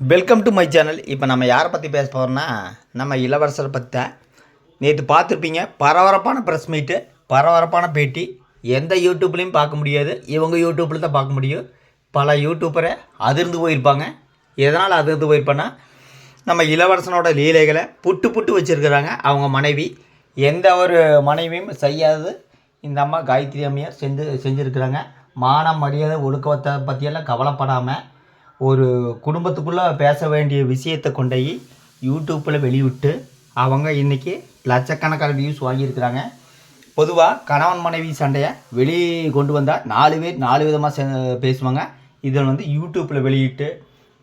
Welcome to my channel இப்போ நம்ம யாரை பற்றி பேச போகிறோம்னா நம்ம இளவரசரை பற்றி தான். நேற்று பார்த்துருப்பீங்க பரபரப்பான ப்ரெஸ் மீட்டு பரபரப்பான பேட்டி. எந்த யூடியூப்லேயும் பார்க்க முடியாது. இவங்க யூடியூப்பில் தான் பார்க்க முடியும். பல யூடியூப்பரை அதிர்ந்து போயிருப்பாங்க. எதனால் அதிர்ந்து போயிருப்பேன்னா நம்ம இளவரசனோட லீலைகளை புட்டு புட்டு வச்சுருக்கிறாங்க அவங்க மனைவி. எந்த ஒரு மனைவியும் செய்யாதது இந்த அம்மா காயத்ரி அம்மையார் செஞ்சு செஞ்சுருக்கிறாங்க. மானம் மரியாதை ஒழுக்கத்தை பற்றியெல்லாம் கவலைப்படாமல் ஒரு குடும்பத்துக்குள்ளே பேச வேண்டிய விஷயத்தை கொண்டு போய் யூடியூப்பில் வெளியிட்டு அவங்க இன்றைக்கி லட்சக்கணக்கான வியூஸ் வாங்கியிருக்கிறாங்க. பொதுவாக கணவன் மனைவி சண்டையை வெளியே கொண்டு வந்தால் நாலு பேர் நாலு விதமாக பேசுவாங்க. இதில் வந்து யூடியூப்பில் வெளியிட்டு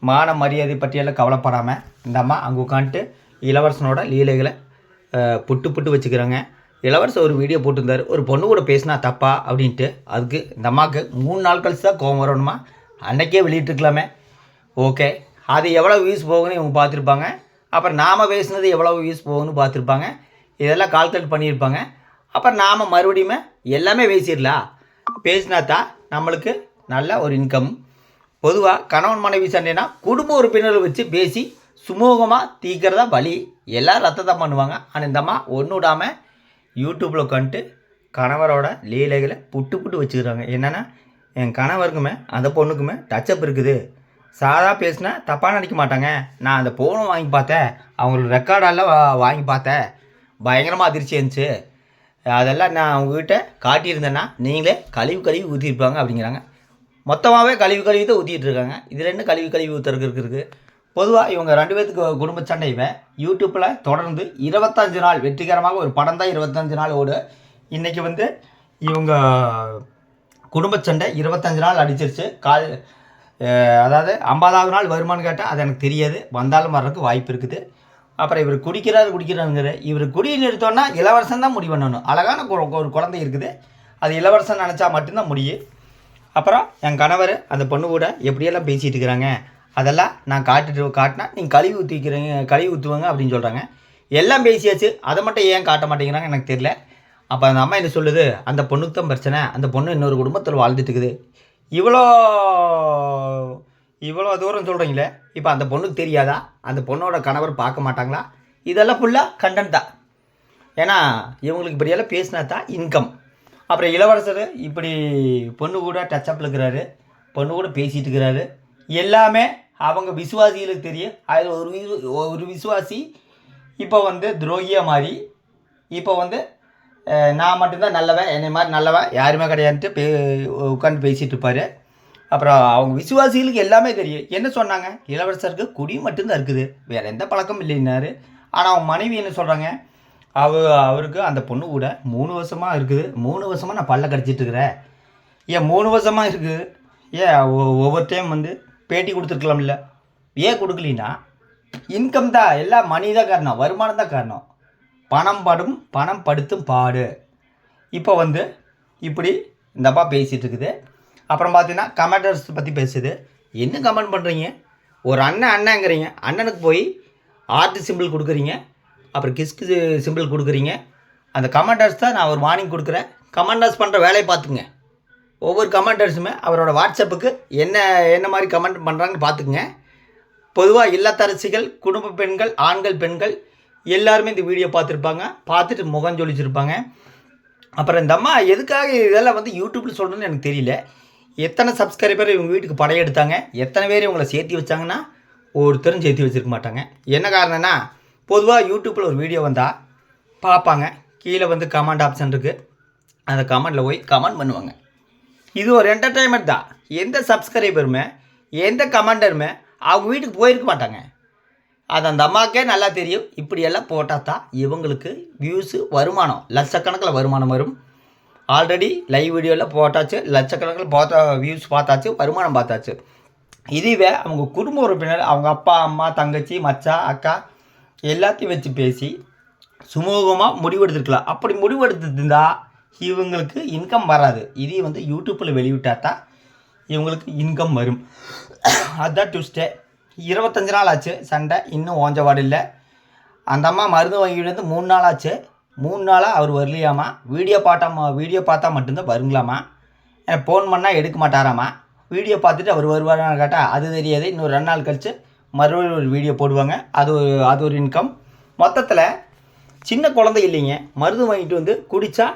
மான மரியாதை பற்றியெல்லாம் கவலைப்படாமல் இந்த அம்மா அங்கே உட்காந்துட்டு இளவரசனோட லீலைகளை புட்டு புட்டு வச்சுக்கிறாங்க. இளவரசர் ஒரு வீடியோ போட்டிருந்தார். ஒரு பொண்ணு கூட பேசினா தப்பா அப்படின்ட்டு அதுக்கு இந்த அம்மாவுக்கு மூணு நாள் கழிச்சு தான் கோவம் வரணுமா? அன்னைக்கே வெளியிட்டுருக்கலாமே. ஓகே. அது எவ்வளோ வியூஸ் போகுன்னு இவங்க பார்த்துருப்பாங்க. அப்புறம் நாம் பேசுனது எவ்வளோ வியூஸ் போகுன்னு பார்த்துருப்பாங்க. இதெல்லாம் கால்குலேட் பண்ணியிருப்பாங்க. அப்புறம் நாம் மறுபடியுமே எல்லாமே பேசிடலாம் பேசினா தான் நம்மளுக்கு நல்ல ஒரு இன்கம் பொதுவாக கணவன் மனைவி சண்டைனா குடும்ப உறுப்பினர்கள் வச்சு பேசி சுமூகமாக தீக்கிறதா வழி. எல்லோரும் ரத்தத்தை பண்ணுவாங்க. ஆனால் இந்த அம்மா ஒன்று விடாமல் யூடியூப்பில் உட்காந்துட்டு கணவரோட லீலைகளை புட்டு புட்டு வச்சுக்கிறாங்க. என்னென்னா என் கணவருக்குமே அந்த பொண்ணுக்குமே டச்சப் இருக்குது. சாதா பேசினா தப்பாக நினைக்க மாட்டாங்க. நான் அந்த ஃபோனை வாங்கி பார்த்தேன். அவங்களோட ரெக்கார்டெல்லாம் வாங்கி பார்த்தேன். பயங்கரமாக அதிர்ச்சி இருந்துச்சு. அதெல்லாம் நான் உங்ககிட்ட காட்டியிருந்தேன்னா நீங்களே கழிவு கழிவு ஊற்றிருப்பாங்க அப்படிங்கிறாங்க. மொத்தமாகவே கழிவு கழிவு தான் ஊற்றிட்டு இருக்காங்க. இது ரெண்டு கழிவு கழிவு ஊற்றுறதுக்கு இருக்குது பொதுவாக இவங்க ரெண்டு பேத்துக்கு குடும்ப சண்டை இவன். யூடியூப்பில் தொடர்ந்து இருபத்தஞ்சு நாள் வெற்றிகரமாக ஒரு படம் தான் இருபத்தஞ்சு நாள் ஓடு. இன்றைக்கி வந்து இவங்க குடும்ப சண்டை இருபத்தஞ்சு நாள் அடிச்சிருச்சு. கால் அதாவது ஐம்பதாவது நாள் வருமானு கேட்டால் அது எனக்கு தெரியாது. வந்தாலும் வர்றதுக்கு வாய்ப்பு இருக்குது. அப்புறம் இவர் குடிக்கிறாரு குடிக்கிறாருங்கிற இவர் குடி நிறுத்தோன்னா இளவரசன் தான் முடிவு பண்ணணும். அழகான கு- ஒரு குழந்தை இருக்குது. அது இளவரசன் நினச்சா மட்டும்தான் முடியும் அப்புறம் என் கணவர் அந்த பொண்ணு கூட எப்படியெல்லாம் பேசிகிட்டு இருக்கிறாங்க அதெல்லாம் நான் காட்டுட்டு காட்டினா நீங்கள் கழுவி ஊற்றிக்கிறீங்க கழுவி ஊற்றுவாங்க அப்படின்னு சொல்கிறாங்க எல்லாம் பேசியாச்சு. அதை மட்டும் ஏன் காட்ட மாட்டேங்கிறாங்க எனக்கு தெரியல. அப்போ அந்த அம்மா என்ன சொல்லுது? அந்த பொண்ணுக்கு தான் பிரச்சனை. அந்த பொண்ணு இன்னொரு குடும்பத்தில் வாழ்ந்துட்டுக்குது இவ்வளோ இவ்வளோ தூரம் சொல்கிறீங்களே இப்போ அந்த பொண்ணுக்கு தெரியாதா? அந்த பொண்ணோட கணவர் பார்க்க மாட்டாங்களா? இதெல்லாம் ஃபுல்லாக கண்டென்ட் தான். ஏன்னா இவங்களுக்கு இப்படியெல்லாம் பேசினா தான் இன்கம் அப்புறம் இளவரசர் இப்படி பொண்ணு கூட டச்சப்பில் இருக்கிறாரு பொண்ணு கூட பேசிகிட்டு இருக்கிறாரு. எல்லாமே அவங்க விசுவாசிகளுக்கு தெரியும். அதில் ஒரு ஒரு விசுவாசி இப்போ வந்து துரோகியாக மாறி இப்போ வந்து நான் மட்டும்தான் நல்லவன் என்னை மாதிரி நல்லவன் யாருமே கிடையாதுன்ட்டு பே உட்காந்து பேசிகிட்டு இருப்பார். அப்புறம் அவங்க விசுவாசிகளுக்கு எல்லாமே தெரியும். என்ன சொன்னாங்க? இளவரசருக்கு குடி மட்டும்தான் இருக்குது. வேறு எந்த பழக்கமும் இல்லைன்னாரு. ஆனால் அவங்க மனைவி என்ன சொல்கிறாங்க அவ அவருக்கு அந்த பொண்ணு கூட மூணு வருஷமாக இருக்குது. மூணு வருஷமாக நான் பல்ல கடிச்சிட்டு இருக்கிறேன். ஏன் மூணு வருஷமாக இருக்குது ஏன் ஒவ்வொரு டைம் வந்து பேட்டி கொடுத்துருக்கலாம்ல. ஏன் கொடுக்கலினா இன்கம் தான். எல்லாம் மணி தான் காரணம். வருமானம் தான் காரணம். பணம் படும் பணம் படுத்தும் பாடு. இப்போ வந்து இப்படி இந்த அப்பா பேசிகிட்டு இருக்குது. அப்புறம் பார்த்தீங்கன்னா கமெண்டர்ஸ் பற்றி பேசுது. என்ன கமெண்ட் பண்ணுறீங்க ஒரு அண்ணன் அண்ணங்கிறீங்க அண்ணனுக்கு போய் ஆர்ட் சிம்பிள் கொடுக்குறீங்க. அப்புறம் கிஸ்கு சிம்பிள் கொடுக்குறீங்க. அந்த கமெண்டர்ஸ் தான் நான் ஒரு வார்னிங் கொடுக்குறேன். கமெண்டர்ஸ் பண்ணுற வேலையை பார்த்துங்க ஒவ்வொரு கமெண்டர்ஸுமே அவரோட வாட்ஸ்அப்புக்கு என்ன என்ன மாதிரி கமெண்ட் பண்ணுறாங்கன்னு பார்த்துக்குங்க. பொதுவாக இல்லத்தரசிகள் குடும்ப பெண்கள் ஆண்கள் பெண்கள் எல்லாருமே இந்த வீடியோ பார்த்துருப்பாங்க. பார்த்துட்டு முகம் ஜொலிச்சிருப்பாங்க. அப்புறம் இந்த அம்மா எதுக்காக இதெல்லாம் வந்து யூடியூப்பில் சொல்கிறேன்னு எனக்கு தெரியல. எத்தனை சப்ஸ்கிரைபர் இவங்க வீட்டுக்கு படையெடுத்தாங்க எத்தனை பேர் இவங்களை சேர்த்து வச்சாங்கன்னா ஒருத்தரும் சேர்த்து வச்சிருக்க மாட்டாங்க. என்ன காரணம்னா பொதுவாக யூடியூப்பில் ஒரு வீடியோ வந்தால் பார்ப்பாங்க. கீழே வந்து கமெண்ட் ஆப்ஷன் இருக்குது அந்த கமெண்டில் போய் கமெண்ட் பண்ணுவாங்க. இது ஒரு என்டர்டைன்மெண்ட் தான். எந்த சப்ஸ்கிரைபருமே எந்த கமெண்டருமே அவங்க வீட்டுக்கு போயிருக்க மாட்டாங்க. அது அந்த அம்மாக்கே நல்லா தெரியும். இப்படியெல்லாம் போட்டால் தான் இவங்களுக்கு வியூஸு வருமானம் லட்சக்கணக்கில் வருமானம் வரும். ஆல்ரெடி லைவ் வீடியோவில் போட்டாச்சு லட்சக்கணக்கில் போட்ட வியூஸ் பார்த்தாச்சு வருமானம் பார்த்தாச்சு. இதுவே அவங்க குடும்ப உறுப்பினர் அவங்க அப்பா அம்மா தங்கச்சி மச்சா அக்கா எல்லாத்தையும் வச்சு பேசி சுமூகமாக முடிவெடுத்துருக்கலாம். அப்படி முடிவெடுத்துருந்தா இவங்களுக்கு இன்கம் வராது. இதே வந்து யூடியூப்பில் வெளியிட்டா தான் இவங்களுக்கு இன்கம் வரும். அதுதான் டியூஸ்டே இருபத்தஞ்சு நாள் ஆச்சு சண்டை. இன்னும் ஓஞ்சவாடு இல்லை. அந்த அம்மா மருந்து வாங்கிட்டு வந்து மூணு நாள் ஆச்சு. மூணு நாளாக அவர் வரலையாமா? வீடியோ பார்த்தா வீடியோ பார்த்தா மட்டும்தான் வருங்களாமா? எனக்கு ஃபோன் பண்ணால் எடுக்க மாட்டாராமா? வீடியோ பார்த்துட்டு அவர் வருவாரான்னு கேட்டால் அது தெரியாது. இன்னும் ரெண்டு நாள் கழித்து மறுபடியும் ஒரு வீடியோ போடுவாங்க. அது ஒரு அது ஒரு இன்கம் மொத்தத்தில் சின்ன குழந்தை இல்லைங்க. மருந்து வாங்கிட்டு வந்து குடித்தா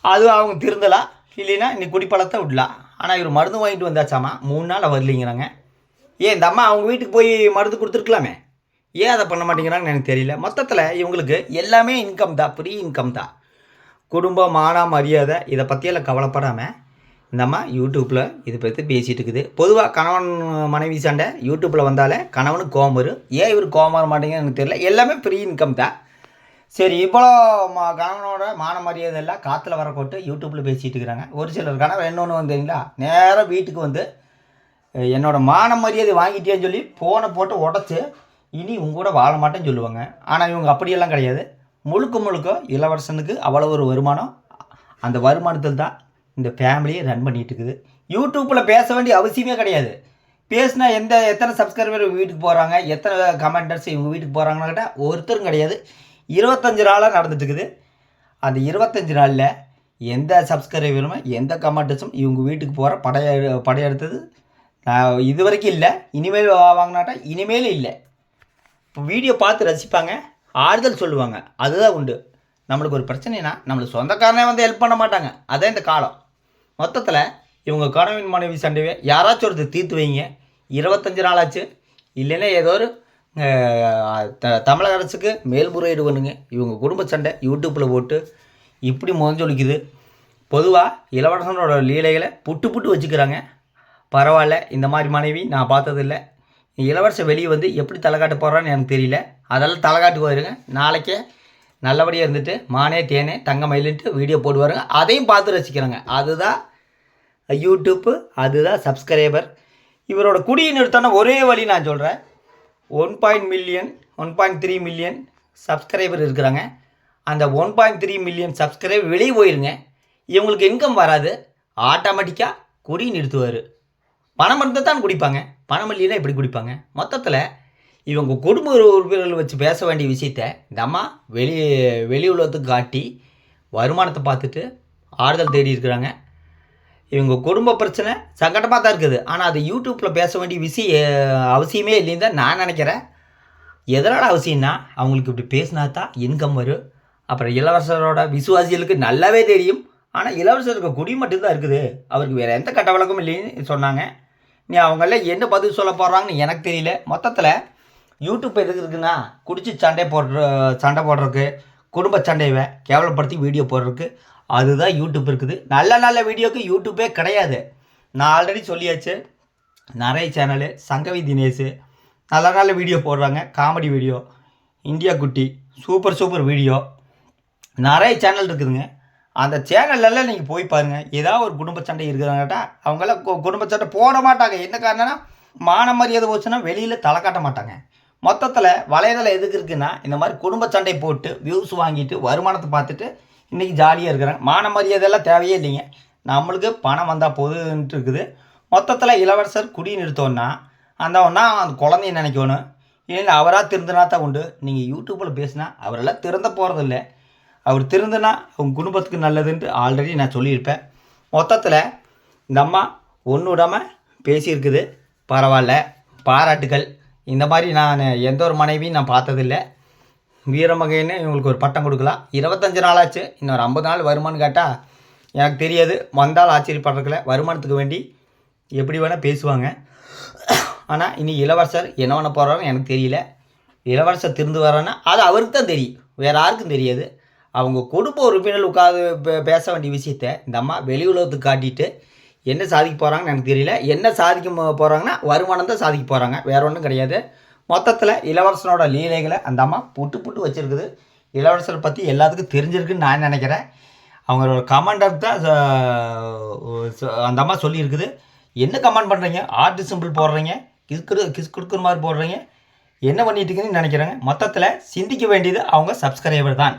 அது அவங்க திருந்தலாம் இல்லைன்னா இன்னைக்கு குடிப்பழத்தை விடலாம் ஆனால் இவர் மருந்து வாங்கிட்டு வந்தாச்சாமா? மூணு நாள் வரலிங்கிறாங்க. ஏன் இந்த அம்மா அவங்க வீட்டுக்கு போய் மருந்து கொடுத்துருக்கலாமே. ஏன் அதை பண்ண மாட்டேங்கிறாங்கன்னு எனக்கு தெரியல. மொத்தத்தில் இவங்களுக்கு எல்லாமே இன்கம் தான் ஃப்ரீ இன்கம் தான். குடும்பம் மானா மரியாதை இதை பற்றியெல்லாம் கவலைப்படாமல் இந்த அம்மா யூடியூப்பில் இதை பற்றி பேசிகிட்டு இருக்குது. பொதுவாக கணவன் மனைவி சண்டை யூடியூப்பில் வந்தாலே கணவனுக்கு கோபம் வரும். ஏன் இவர் கோவம் வர மாட்டேங்குதுன்னு எனக்கு தெரியல. எல்லாமே ஃப்ரீ இன்கம் தான். சரி இவ்வளோ மா கணவனோட மான மரியாதை எல்லாம் காற்றுல வர போட்டு யூடியூப்பில் பேசிகிட்டு இருக்கிறாங்க. ஒரு சிலர் கணவன் இன்னொன்று வந்தீங்களா நேராக வீட்டுக்கு வந்து என்னோடய என்னோட மான மரியாதை வாங்கிட்டேன்னு சொல்லி ஃபோனை போட்டு உடச்சி இனி உங்க கூட வாழ மாட்டேன்னு சொல்லுவாங்க. ஆனால் இவங்க அப்படியெல்லாம் கிடையாது. முழுக்க முழுக்க இளவரசனுக்கு அவ்வளோ ஒரு வருமானம் அந்த வருமானத்தில் தான் இந்த ஃபேமிலியை ரன் பண்ணிகிட்டு இருக்குது. யூடியூப்பில் பேச வேண்டிய அவசியமே கிடையாது. பேசினா எந்த எத்தனை சப்ஸ்கிரைபர் வீட்டுக்கு போகிறாங்க எத்தனை கமெண்டர்ஸ் இவங்க வீட்டுக்கு போகிறாங்கன்னு கேட்டால் ஒருத்தரும் கிடையாது. இருபத்தஞ்சு நாளாக நடந்துட்டுருக்குது அந்த இருபத்தஞ்சு நாளில் எந்த சப்ஸ்கிரைபருமே எந்த கமெண்டர்ஸும் இவங்க வீட்டுக்கு போகிற படைய படையெடுத்தது நான் இது வரைக்கும் இல்லை. இனிமேல் வாங்கினாட்டா இனிமேல் இல்லை. இப்போ வீடியோ பார்த்து ரசிப்பாங்க. ஆறுதல் சொல்லுவாங்க. அதுதான் உண்டு. நம்மளுக்கு ஒரு பிரச்சனைனா நம்மளுக்கு சொந்தக்காரனே வந்து ஹெல்ப் பண்ண மாட்டாங்க. அதான் இந்த காலம். மொத்தத்தில் இவங்க கணவன் மனைவி சண்டையை யாராச்சும் ஒருத்தர் தீர்த்து வைங்க. இருபத்தஞ்சு நாள் ஆச்சு இல்லைன்னா ஏதோ ஒரு த தமிழக அரசுக்கு மேல்முறையீடு பண்ணுங்க. இவங்க குடும்ப சண்டை யூடியூப்பில் போட்டு இப்படி முதஞ்சொலிக்குது. பொதுவாக இளவரசனோட லீலைகளை புட்டு புட்டு வச்சுக்கிறாங்க. பரவாயில்ல இந்த மாதிரி மனைவி நான் பார்த்ததில்ல. இளவரசர் வெளியே வந்து எப்படி தலை போகிறான்னு எனக்கு தெரியல. அதெல்லாம் தலைகாட்டு காட்டுக்கு வருங்க நாளைக்கே நல்லபடியாக இருந்துட்டு மானே தேனே தங்க மயிலுன்ட்டு வீடியோ போடுவாருங்க அதையும் பார்த்து ரசிக்கிறாங்க. அதுதான் யூடியூப்பு அதுதான் சப்ஸ்கிரைபர். இவரோட குடியை நிறுத்தான ஒரே வழி நான் சொல்கிறேன் one point million one point three million subscriber இருக்கிறாங்க. அந்த one point three million subscriber வெளியே போயிருங்க. இவங்களுக்கு இன்கம் வராது. ஆட்டோமேட்டிக்காக குடி நிறுத்துவார். பணம் இருந்தால் தான் குடிப்பாங்க. பணம் இல்லைன்னா எப்படி குடிப்பாங்க? மொத்தத்தில் இவங்க குடும்ப உறுப்பினர்கள் வச்சு பேச வேண்டிய விஷயத்த இந்த அம்மா வெளி வெளி உலகத்துக்கு காட்டி வருமானத்தை பார்த்துட்டு ஆறுதல் தேடி இருக்கிறாங்க. இவங்க குடும்ப பிரச்சனை சங்கடமாக தான் இருக்குது. ஆனால் அது யூடியூப்பில் பேச வேண்டிய விஷயம் அவசியமே இல்லைன்னு தான் நான் நினைக்கிறேன். எதனால் அவசியம்னா அவங்களுக்கு இப்படி பேசினா தான் இன்கம் வரும். அப்புறம் இளவரசரோட விசுவாசிகளுக்கு நல்லாவே தெரியும். ஆனால் இளவரசருக்கு குடி மட்டும்தான் இருக்குது. அவருக்கு வேறு எந்த கட்ட வழக்கமும் இல்லைன்னு சொன்னாங்க. நீ அவங்கெல்லாம் என்ன பதில் சொல்ல போகிறாங்கன்னு எனக்கு தெரியல. மொத்தத்தில் யூடியூப் எதுக்கு இருக்குன்னா குடிச்சு சண்டை போடுற சண்டை போடுறதுக்கு குடும்ப சண்டையை கேவலப்படுத்தி வீடியோ போடுறதுக்கு அதுதான் யூடியூப் இருக்குது. நல்ல நல்ல வீடியோக்கு யூடியூப்பே கிடையாது. நான் ஆல்ரெடி சொல்லியாச்சு. நிறைய சேனலு சங்கவி தினேஷ் நல்ல நல்ல வீடியோ போடுறாங்க. காமெடி வீடியோ இந்தியா குட்டி சூப்பர் சூப்பர் வீடியோ நிறைய சேனல் இருக்குதுங்க. அந்த சேனல்லலாம் நீங்கள் போய் பாருங்கள் ஏதாவது ஒரு குடும்ப சண்டை இருக்கிறாங்கட்டா அவங்களாம் கு- குடும்ப சண்டை போட மாட்டாங்க. என்ன காரணம்னா மான மரியாதை போச்சுன்னா வெளியில் தலை காட்ட மாட்டாங்க. மொத்தத்தில் வலைதளம் எதுக்கு இருக்குன்னா இந்த மாதிரி குடும்ப சண்டை போட்டு வியூஸ் வாங்கிட்டு வருமானத்தை பார்த்துட்டு இன்றைக்கி ஜாலியாக இருக்கிறாங்க. மான மரியாதையெல்லாம் தேவையே இல்லைங்க. நம்மளுக்கு பணம் வந்தால் போதுன்ட்டு இருக்குது. மொத்தத்தில் இளவரசர் குடி நிறுத்தோன்னா அந்த ஒன்றா அந்த குழந்தைய நினைக்கணும்? இல்லை அவராக திருந்தினா தான் உண்டு. நீங்கள் யூடியூப்பில் பேசினா அவரெல்லாம் திறந்த போகிறதில்ல அவர் திருந்தினா அவங்க குடும்பத்துக்கு நல்லதுன்ட்டு ஆல்ரெடி நான் சொல்லியிருப்பேன். மொத்தத்தில் இந்த அம்மா ஒன்று விடாமல் பேசியிருக்குது. பரவாயில்ல. பாராட்டுகள். இந்த மாதிரி நான் எந்த ஒரு மனைவியும் நான் பார்த்ததில்ல. வீரமகைன்னு இவங்களுக்கு ஒரு பட்டம் கொடுக்கலாம். இருபத்தஞ்சு நாளாச்சு. இன்னொரு ஐம்பது நாள் வருமானு கேட்டால் எனக்கு தெரியாது. வந்தால் ஆச்சரியப்படுறதுல வருமானத்துக்கு வேண்டி எப்படி வேணால் பேசுவாங்க. ஆனால் இனி இளவரசர் என்ன பண்ண போகிறாருன்னு எனக்கு தெரியல. இளவரசர் திருந்து வர்றேன்னா அது அவருக்கு தான் தெரியும். வேறு யாருக்கும் தெரியாது. அவங்க குடும்ப உறுப்பினர் உட்காந்து பேச வேண்டிய விஷயத்த இந்த அம்மா வெளி உலகத்துக்கு காட்டிட்டு என்ன சாதிக்க போகிறாங்கன்னு எனக்கு தெரியல. என்ன சாதிக்க போகிறாங்கன்னா வருமானம் தான் சாதிக்க போகிறாங்க வேற ஒன்றும் கிடையாது. மொத்தத்தில் இளவரசனோட லீலைகளை அந்த அம்மா புட்டு புட்டு வச்சுருக்குது. இளவரசரை பற்றி எல்லாத்துக்கும் தெரிஞ்சிருக்குன்னு நான் நினைக்கிறேன். அவங்களோட கமெண்டர் தான் அந்த அம்மா சொல்லியிருக்குது. என்ன கமெண்ட் பண்ணுறீங்க ஆர்ட் சிம்பிள் போடுறீங்க. கிஸ்கு கிஸ் கொடுக்குற மாதிரி போடுறீங்க. என்ன பண்ணிட்டு இருக்குன்னு நினைக்கிறேங்க. மொத்தத்தில் சிந்திக்க வேண்டியது அவங்க சப்ஸ்கிரைபர் தான்.